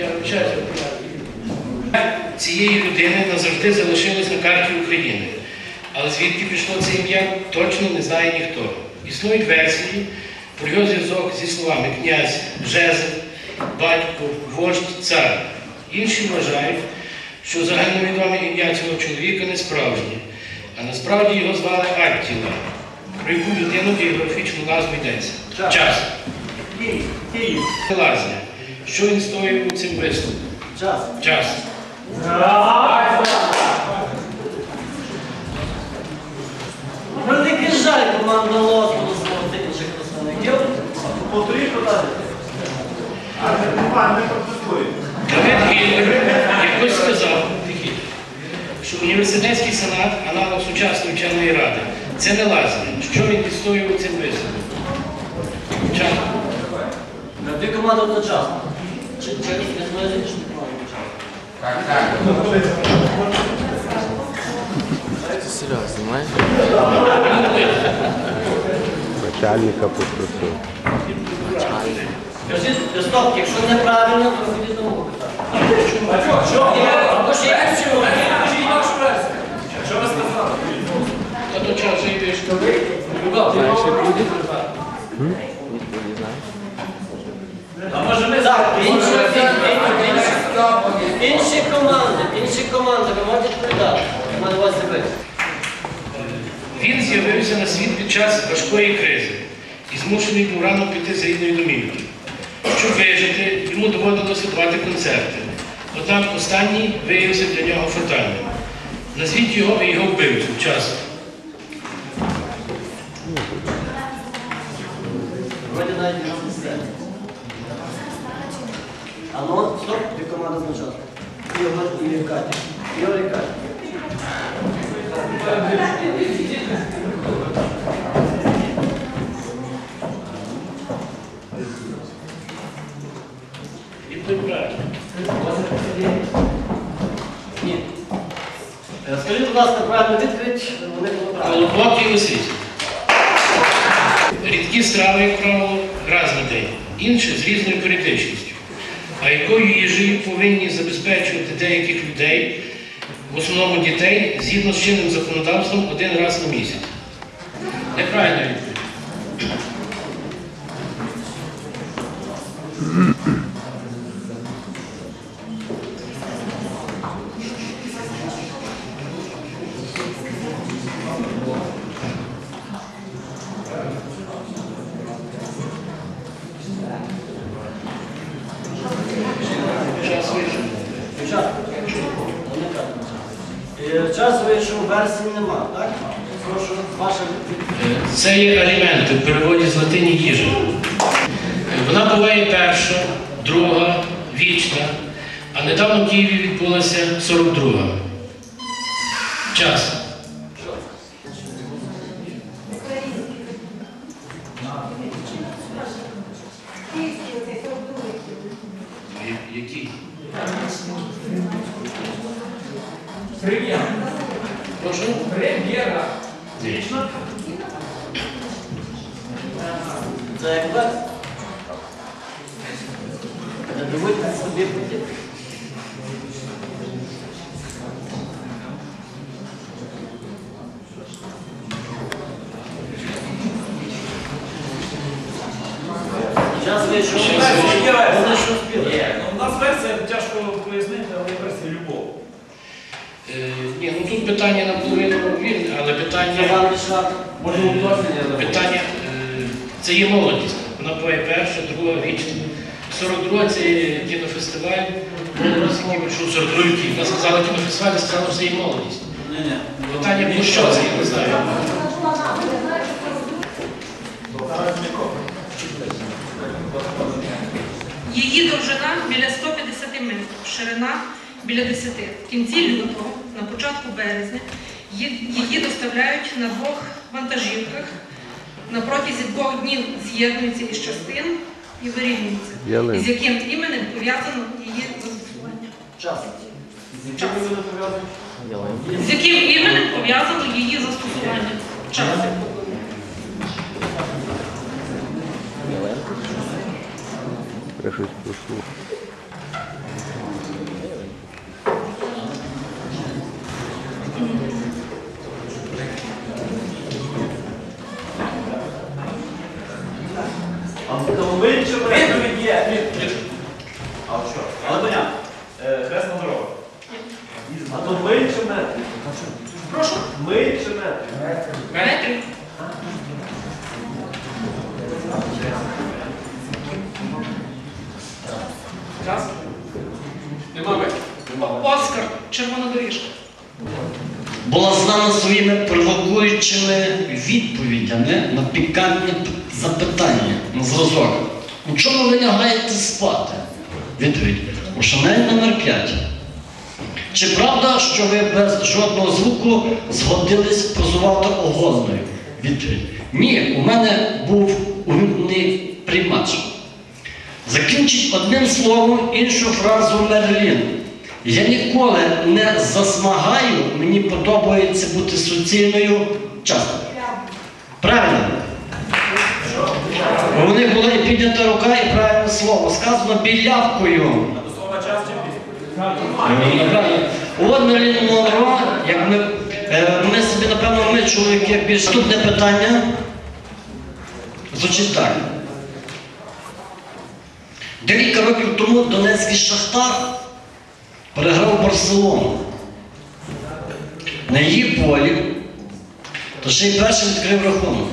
Я вивчаю цієї людини назавжди залишилось на карті України. Але звідки пішло це ім'я, точно не знає ніхто. Існують версії про його зв'язок зі словами князь, жезл, батько, вождь, цар. Інші вважають, що загальновідоме ім'я цього чоловіка не справжнє, а насправді його звали Аттіла, про яку людину біографічну назву йдеться. Час. Лазня. Що він стоїв у цим виступом? Час. Час. Великий жаль команда Лотводу золоти інших представників. Повторіть питання. Давид Гіллер якось сказав, що університетський сенат, аналог сучасної вченої ради, це не лазня. Що він відстоював цим виступом? Час. На дві команди одночасно. Інших команд одночасно? Серйозно, знаєш? начальника попросив. Стоп, якщо неправильно, то до мого питання. Що? Або ще якось чому? Та то час вже йдеш. Знаєш, як буде? Відповіді знаєш? Інші, команди, інші команди, ви можете відповідати. Він з'явився на світ під час важкої кризи і змушений був рано піти з рідної домівки. Щоб вижити, йому доводилося давати концерти. Однак останній виявився для нього фатальним. Назвіть його і його вбивцю час. Вроді навіть не знає. А ну, стоп, команди одночасно. Ігор і Катя. Ігор і Катя. Відповідь правильно. Ні. Е, Скажіть, будь ласка, правильну відповідь, вони були правильні. Колобок. Рідкі страви, як правило, раз на день, інші з різною періодичністю. А якою їжею повинні забезпечувати деяких людей, в основному дітей, згідно з чинним законодавством один раз на місяць? Неправильно відповідь. Час вийшов, версії нема, так? Прошу, ваша відповідь. Це є аліменти в переводі з латині їжа. Вона буває перша, друга, вічна, а недавно в Києві відбулася 42-га. Час. Я- Премьера. Вічна. Це як. Не дивуйтесь собі подібне. Вони що? Є. Ну, у нас версія тяжко пояснити, але версія любов. Е, ні, ну тут питання наполовину вірне, але питання. Може, уточнення Питання е, це є молодість. Вона буває перша, друга, вічна. 42 це кінофестиваль. Молодість, який вийшов 42 Київ. Вона сказала кінофестиваль, я сказала, що це є молодість. Ні-ні. Питання про що це, я не знаю. Її довжина біля 150 метрів, ширина біля 10. В кінці лютого, на початку березня, її доставляють на двох вантажівках. На протязі двох днів з'єднуються із частин і вирівнюються. Ялин. З яким іменем пов'язано її застосування. Час. Час. З яким іменем пов'язано її застосування? Час. Я щось прослухав. мить чи мед? Відповідь є. А от що? Але понятно. Е, Хресна дорога. А то мить чи мед? Прошу. Мить чи мед? Метрів. Час? Нема ви? Оскар, червона доріжка. була знана своїми провокуючими відповідями на пікантні запитання на зразок. У чому ви лягаєте спати? Відповідь. У Шанель номер 5. Чи правда, що ви без жодного звуку згодились позувати оголеною? Відповідь. Ні, у мене був увімкнений приймач. Закінчить одним словом іншу фразу Мерлін. Я ніколи не засмагаю, мені подобається бути суцільною часто. Правильно? У них була піднята рука, і правильне слово. Сказано білявкою. А до слова час чи після? Правильно. От Мерлін Монро, як ми, е, ми собі, напевно, ми, чоловіки, більш наступне питання. Звучить так. Декілька років тому Донецький Шахтар переграв Барселону. На її полі, то ще й першим відкрив рахунок.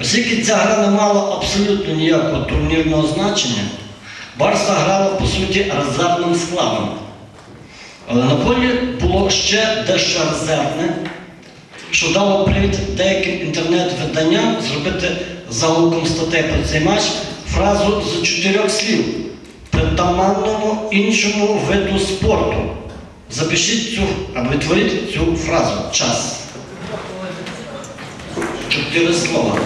Оскільки ця гра не мала абсолютно ніякого турнірного значення, Барса грала по суті резервним складом. Але на полі було ще дещо резервне, що дало привід деяким інтернет-виданням зробити заголовком статей про цей матч фразу з чотирьох слів притаманному іншому виду спорту. Запишіть цю або відтворіть цю фразу час. Чотири слова.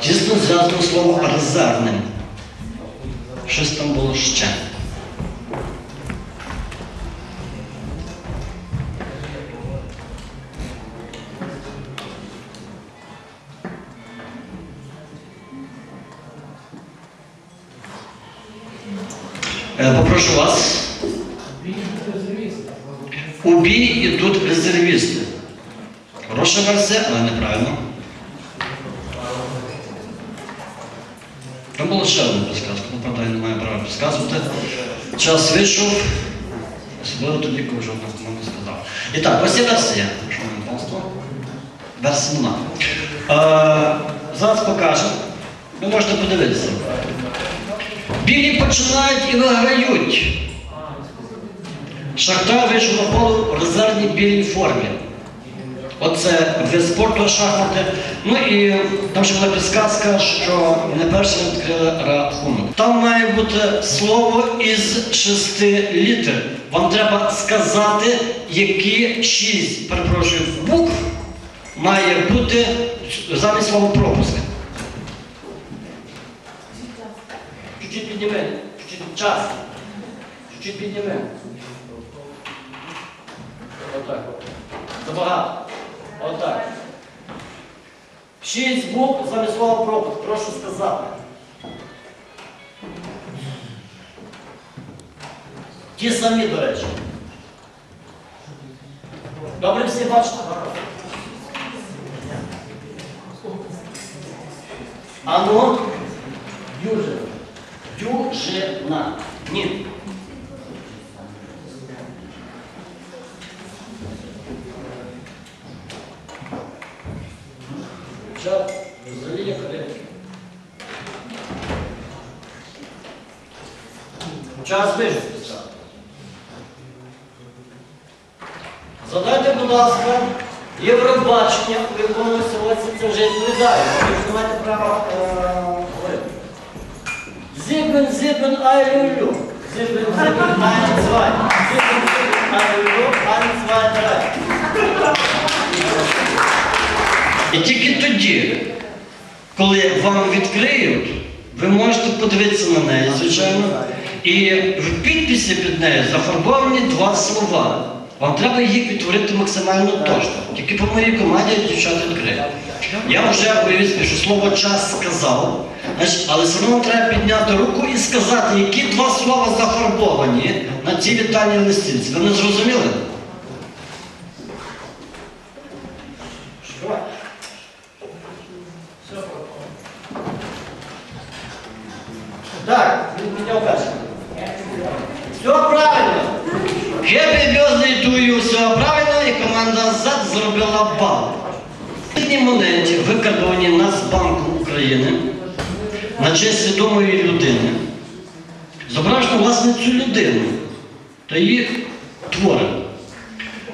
Тісно зв'язано слово резервним. Щось там було ще. Попрошу вас. У бій ідуть резервісти. Хороша версія, але неправильно. Там була ще одна підсказка, ну, правда, я не маю права підказувати. Час вийшов, особливо тоді, коли вже одна не сказав. І так, ось є версія, шановне панство. Версії нема. Е, зараз покажу. Ви можете подивитися. Білі починають і виграють. Шахтар вийшов на поле в резервній білій формі. Оце вид спорту шахмати. Ну і там ще була підсказка, що не першим відкрили рахунок. Там має бути слово із шести літер. Вам треба сказати, які шість, перепрошую, букв має бути замість слова пропуск. Чуть-чуть підніми, чуть-чуть час. Чуть-чуть підніми. Отак. Забагато. Отак. Шість букв замість слова пропуск. Прошу сказати. Ті самі, до речі. Добре всі бачите? Ану, Южина. Южина. Ні. Час заїхали. Час списати. Задайте, будь ласка, Євробачення, у якому сьогодні це вже відповідає. Ви ж не маєте права е. Зібен, зібен, айлюлю. Зібен, зібен, айн, цвай. Зібен, зібен, айлюлю, айн, цвай, драй. І тільки тоді, коли вам відкриють, ви можете подивитися на неї, звичайно. І в підписі під нею зафарбовані два слова. Вам треба її відтворити максимально точно. Тільки по моїй команді дівчата відкриє. Я вже собі, що слово час сказав, але все одно треба підняти руку і сказати, які два слова зафарбовані на цій вітальній листівці. Ви не зрозуміли? Так, він підняв перший. Все правильно заробила бал. В цій монеті викарбовані Нацбанку України на честь відомої людини. Зображено власне цю людину та її твори.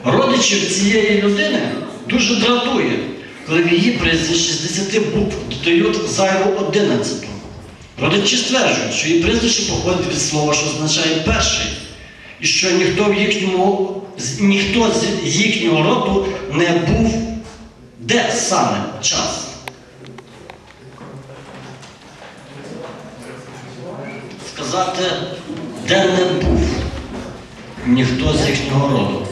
Родичів цієї людини дуже дратує, коли в її прізвищі з 10 букв додають зайву 11. Родичі стверджують, що її прізвище походить від слова, що означає перший, і що ніхто в їхньому, ніхто з їхнього роду не був де саме час. Сказати, де не був ніхто з їхнього роду.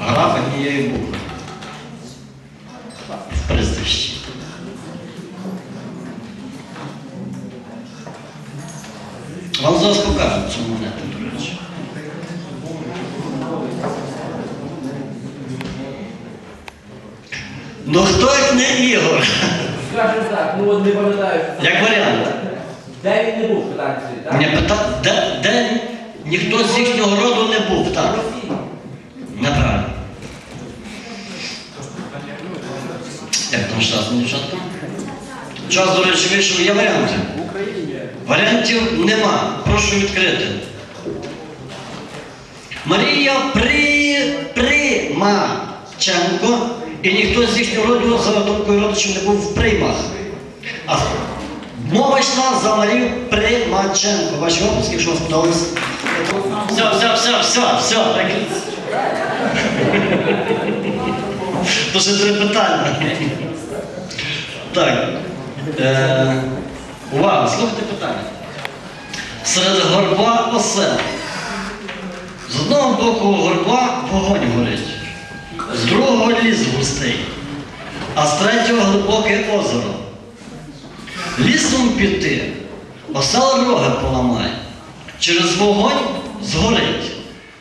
Графа нієї букви. Вам зараз покажуть цю монету, до речі. Ну хто як не Ігор? Скажем так, ну от не пам'ятаю. Як варіант. Де він не був в Франції, так? Мені пита, де, де ніхто з їхнього роду не був, так? Неправильно. Як там час, дівчатка? Час, до речі, вийшов, є варіанти. Варіантів нема. Прошу відкрити. Марія При... Примаченко і ніхто з їхнього роду за думкою родичів не був в приймах. А мова йшла за Марію Примаченко. Ваші опуски, якщо вам сподобалось. Все, все, все, все, все. Ще три питання. Так. Увага, слухайте питання. Серед горба осел. З одного боку горба вогонь горить, з другого ліс густий, а з третього глибоке озеро. Лісом піти, осел роги поламає, через вогонь згорить,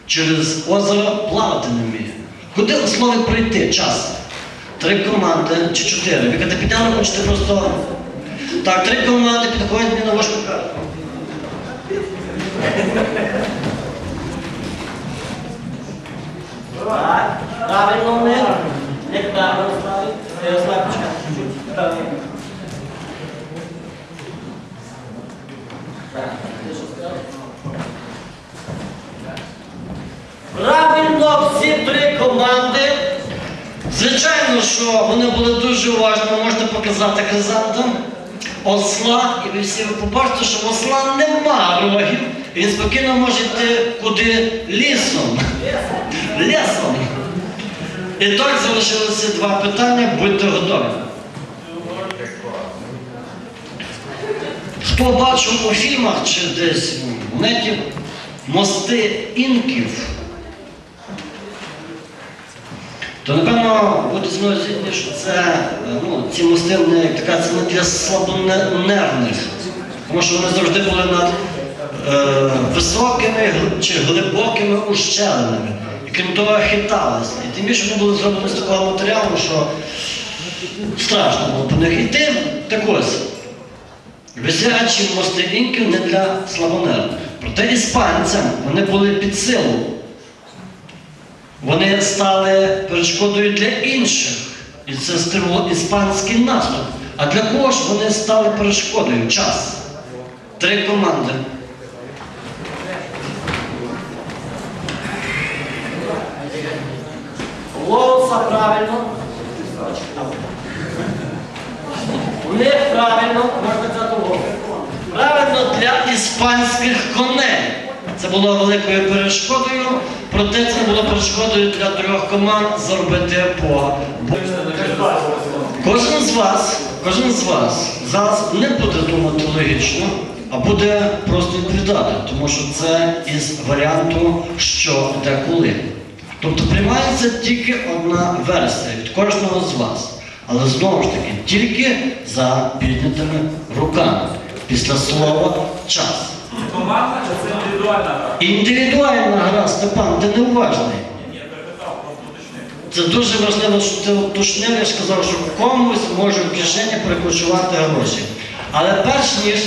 через озеро плавати не вміє. Куди ослові пройти час? Три команди чи чотири. Ви підняли, хочете просто. Так, три команди підходять мені на важку карту. Так, правильно ми. Як правильно ставить? Сказав? Правильно всі три команди. Звичайно, що вони були дуже уважні, можете показати хризантам осла, і ви всі побачите, що осла нема рогів, він спокійно може йти куди лісом. Лісом. І так залишилося два питання, будьте готові. Хто бачив у фільмах чи десь в неті мости інків? То напевно буде зі що це е, ну, ці мости не як така це не для слабонервних, тому що вони завжди були над е, високими чи глибокими ущелинами. І крім того, хиталися. І тим більше вони були зроблені з такого матеріалу, що страшно було по них йти. Так ось, висячі мости інків не для слабонервних. Проте іспанцям вони були під силу. Вони стали перешкодою для інших. І це стимуло іспанський наступ. А для кого ж вони стали перешкодою? Час. Три команди. Лоуса правильно. У них правильно, можна казати лоуса. Правильно для іспанських коней. Це було великою перешкодою, проте це було перешкодою для трьох команд заробити по. Кожен з вас, кожен з вас зараз не буде думати логічно, а буде просто відповідати, тому що це із варіанту що де коли. Тобто приймається тільки одна версія від кожного з вас. Але знову ж таки, тільки за піднятими руками. Після слова час. Команда чи це індивідуальна гра? Індивідуальна гра, Степан, ти неуважний. Ні, я перепитав, просто уточнив. Це дуже важливо, що ти уточнив, я ж сказав, що комусь може в кишені перекочувати гроші. Але перш ніж.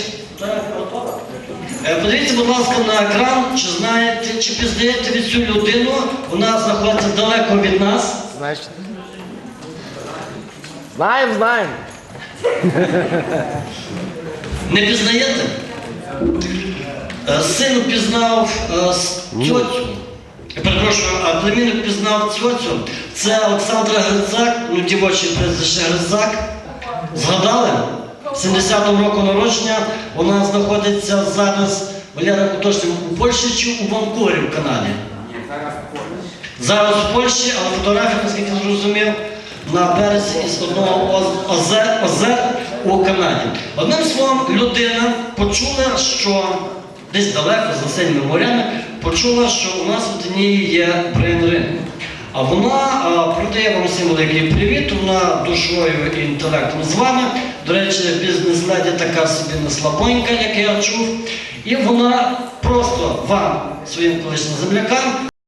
Е, Подивіться, будь ласка, на екран, чи знаєте, чи пізнаєте від цю людину. Вона знаходиться далеко від нас. Знаєш? Знаємо, знаємо. Не пізнаєте? Е, Син пізнав е, тьотю. Перепрошую, а племінник пізнав тьотю. Це Олександра Грицак, ну дівоче прізвище Грицак. Згадали? 70-го року народження. Вона знаходиться зараз, Валера уточнив, у Польщі чи у Ванкувері в Канаді? Зараз в Польщі, але фотографія, наскільки я зрозумів, на березі із одного озер, озер у Канаді. Одним словом, людина почула, що десь далеко, за сильними морями, почула, що у нас в Данії є брейн-ринок. А вона продає вам всім великий привіт, вона душою і інтелектом з вами. До речі, бізнес-леді така собі не слабонька, як я чув. І вона просто вам, своїм колишнім землякам,